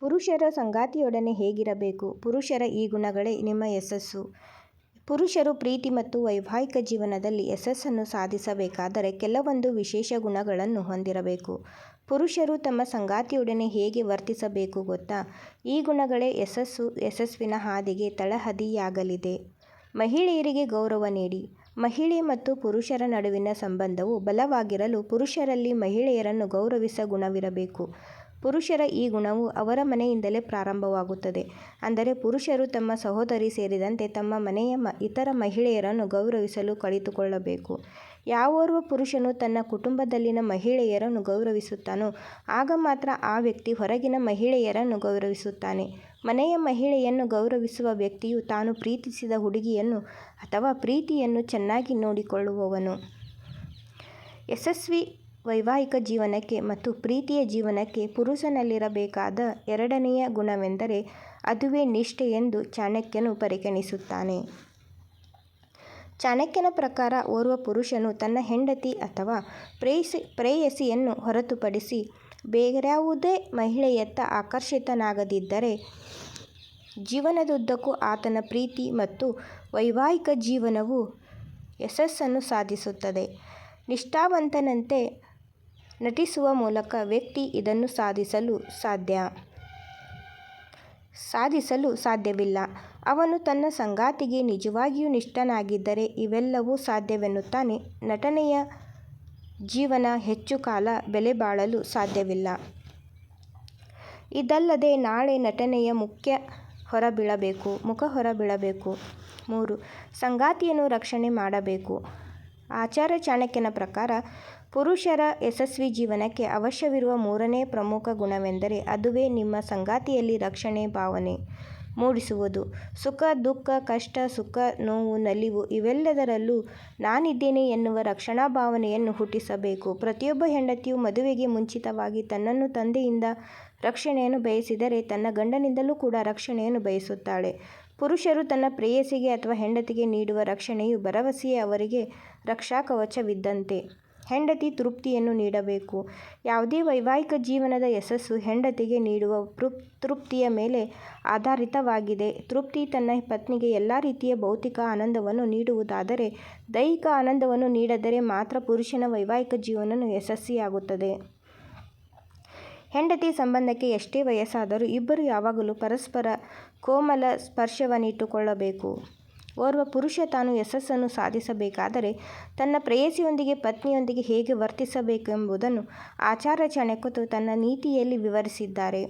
ಪುರುಷರ ಸಂಗಾತಿಯೊಡನೆ ಹೇಗಿರಬೇಕು ಪುರುಷರ ಈ ಗುಣಗಳೇ ನಿಮ್ಮ ಯಶಸ್ಸು ಪುರುಷರು ಪ್ರೀತಿ ಮತ್ತು ವೈವಾಹಿಕ ಜೀವನದಲ್ಲಿ ಯಶಸ್ಸನ್ನು ಸಾಧಿಸಬೇಕಾದರೆ ಕೆಲವೊಂದು ವಿಶೇಷ ಗುಣಗಳನ್ನು ಹೊಂದಿರಬೇಕು. ಪುರುಷರು ತಮ್ಮ ಸಂಗಾತಿಯೊಡನೆ ಹೇಗೆ ವರ್ತಿಸಬೇಕು ಗೊತ್ತಾ? ಈ ಗುಣಗಳೇ ಯಶಸ್ಸು, ಯಶಸ್ವಿನ ಹಾದಿಗೆ ತಳಹದಿಯಾಗಲಿದೆ. ಮಹಿಳೆಯರಿಗೆ ಗೌರವ ನೀಡಿ. ಮಹಿಳೆ ಮತ್ತು ಪುರುಷರ ನಡುವಿನ ಸಂಬಂಧವು ಬಲವಾಗಿರಲು ಪುರುಷರಲ್ಲಿ ಮಹಿಳೆಯರನ್ನು ಗೌರವಿಸುವ ಗುಣವಿರಬೇಕು. ಪುರುಷರ ಈ ಗುಣವು ಅವರ ಮನೆಯಿಂದಲೇ ಪ್ರಾರಂಭವಾಗುತ್ತದೆ. ಅಂದರೆ ಪುರುಷರು ತಮ್ಮ ಸಹೋದರಿ ಸೇರಿದಂತೆ ತಮ್ಮ ಮನೆಯ ಇತರ ಮಹಿಳೆಯರನ್ನು ಗೌರವಿಸಲು ಕಲಿತುಕೊಳ್ಳಬೇಕು. ಯಾವೋರ್ವ ಪುರುಷನು ತನ್ನ ಕುಟುಂಬದಲ್ಲಿನ ಮಹಿಳೆಯರನ್ನು ಗೌರವಿಸುತ್ತಾನೋ, ಆಗ ಮಾತ್ರ ಆ ವ್ಯಕ್ತಿ ಹೊರಗಿನ ಮಹಿಳೆಯರನ್ನು ಗೌರವಿಸುತ್ತಾನೆ. ಮನೆಯ ಮಹಿಳೆಯನ್ನು ಗೌರವಿಸುವ ವ್ಯಕ್ತಿಯು ತಾನು ಪ್ರೀತಿಸಿದ ಹುಡುಗಿಯನ್ನು ಅಥವಾ ಪ್ರೀತಿಯನ್ನು ಚೆನ್ನಾಗಿ ನೋಡಿಕೊಳ್ಳುವವನು. ಯಶಸ್ವಿ ವೈವಾಹಿಕ ಜೀವನಕ್ಕೆ ಮತ್ತು ಪ್ರೀತಿಯ ಜೀವನಕ್ಕೆ ಪುರುಷನಲ್ಲಿರಬೇಕಾದ ಎರಡನೆಯ ಗುಣವೆಂದರೆ ಅದುವೇ ನಿಷ್ಠೆ ಎಂದು ಚಾಣಕ್ಯನು ಪರಿಗಣಿಸುತ್ತಾನೆ. ಚಾಣಕ್ಯನ ಪ್ರಕಾರ ಓರ್ವ ಪುರುಷನು ತನ್ನ ಹೆಂಡತಿ ಅಥವಾ ಪ್ರೇಯಸಿಯನ್ನು ಹೊರತುಪಡಿಸಿ ಬೇರ್ಯಾವುದೇ ಮಹಿಳೆಯತ್ತ ಆಕರ್ಷಿತನಾಗದಿದ್ದರೆ ಜೀವನದುದ್ದಕ್ಕೂ ಆತನ ಪ್ರೀತಿ ಮತ್ತು ವೈವಾಹಿಕ ಜೀವನವು ಯಶಸ್ಸನ್ನು ಸಾಧಿಸುತ್ತದೆ. ನಿಷ್ಠಾವಂತನಂತೆ ನಟಿಸುವ ಮೂಲಕ ವ್ಯಕ್ತಿ ಇದನ್ನು ಸಾಧಿಸಲು ಸಾಧ್ಯ. ಸಾಧಿಸಲು ಸಾಧ್ಯವಿಲ್ಲ. ಅವನು ತನ್ನ ಸಂಗಾತಿಗೆ ನಿಜವಾಗಿಯೂ ನಿಷ್ಠನಾಗಿದ್ದರೆ ಇವೆಲ್ಲವೂ ಸಾಧ್ಯವೆನ್ನುತ್ತಾನೆ. ನಟನೆಯ ಜೀವನ ಹೆಚ್ಚು ಕಾಲ ಬೆಲೆಬಾಳಲು ಸಾಧ್ಯವಿಲ್ಲ. ಇದಲ್ಲದೆ ನಾಳೆ ನಟನೆಯ ಮುಖ್ಯ ಹೊರಬೀಳಬೇಕು, ಮುಖ ಹೊರಬೀಳಬೇಕು. ಮೂರು. ಸಂಗಾತಿಯನ್ನು ರಕ್ಷಣೆ ಮಾಡಬೇಕು. ಆಚಾರ್ಯ ಚಾಣಕ್ಯನ ಪ್ರಕಾರ ಪುರುಷರ ಯಶಸ್ವಿ ಜೀವನಕ್ಕೆ ಅವಶ್ಯವಿರುವ ಮೂರನೇ ಪ್ರಮುಖ ಗುಣವೆಂದರೆ ಅದುವೇ ನಿಮ್ಮ ಸಂಗಾತಿಯಲ್ಲಿ ರಕ್ಷಣೆ, ಭಾವನೆ ಮೂಡಿಸುವುದು. ಸುಖ, ದುಃಖ, ಕಷ್ಟ, ಸುಖ, ನೋವು, ನಲಿವು ಇವೆಲ್ಲದರಲ್ಲೂ ನಾನಿದ್ದೇನೆ ಎನ್ನುವ ರಕ್ಷಣಾ ಭಾವನೆಯನ್ನು ಹುಟ್ಟಿಸಬೇಕು. ಪ್ರತಿಯೊಬ್ಬ ಹೆಂಡತಿಯು ಮದುವೆಗೆ ಮುಂಚಿತವಾಗಿ ತನ್ನನ್ನು ತಂದೆಯಿಂದ ರಕ್ಷಣೆಯನ್ನು ಬಯಸಿದರೆ ತನ್ನ ಗಂಡನಿಂದಲೂ ಕೂಡ ರಕ್ಷಣೆಯನ್ನು ಬಯಸುತ್ತಾಳೆ. ಪುರುಷರು ತನ್ನ ಪ್ರೇಯಸಿಗೆ ಅಥವಾ ಹೆಂಡತಿಗೆ ನೀಡುವ ರಕ್ಷಣೆಯು ಭರವಸೆಯೇ ಅವರಿಗೆ ರಕ್ಷಾಕವಚವಿದ್ದಂತೆ. ಹೆಂಡತಿ ತೃಪ್ತಿಯನ್ನು ನೀಡಬೇಕು. ಯಾವುದೇ ವೈವಾಹಿಕ ಜೀವನದ ಯಶಸ್ಸು ಹೆಂಡತಿಗೆ ನೀಡುವ ತೃಪ್ತಿಯ ಮೇಲೆ ಆಧಾರಿತವಾಗಿದೆ. ತೃಪ್ತಿ ತನ್ನ ಪತ್ನಿಗೆ ಎಲ್ಲ ರೀತಿಯ ಭೌತಿಕ ಆನಂದವನ್ನು ನೀಡುವುದಾದರೆ, ದೈಹಿಕ ಆನಂದವನ್ನು ನೀಡದರೆ ಮಾತ್ರ ಪುರುಷನ ವೈವಾಹಿಕ ಜೀವನ ಯಶಸ್ವಿಯಾಗುತ್ತದೆ. ಹೆಂಡತಿ ಸಂಬಂಧಕ್ಕೆ ಎಷ್ಟೇ ವಯಸ್ಸಾದರೂ ಇಬ್ಬರು ಯಾವಾಗಲೂ ಪರಸ್ಪರ ಕೋಮಲ ಸ್ಪರ್ಶವನ್ನಿಟ್ಟುಕೊಳ್ಳಬೇಕು. ಓರ್ವ ಪುರುಷ ತಾನು ಯಶಸ್ಸನ್ನು ಸಾಧಿಸಬೇಕಾದರೆ ತನ್ನ ಪ್ರೇಯಸಿಯೊಂದಿಗೆ ಪತ್ನಿಯೊಂದಿಗೆ ಹೇಗೆ ವರ್ತಿಸಬೇಕೆಂಬುದನ್ನು ಆಚಾರ್ಯ ಚಾಣಕ್ಯರು ತನ್ನ ನೀತಿಯಲ್ಲಿ ವಿವರಿಸಿದ್ದಾರೆ.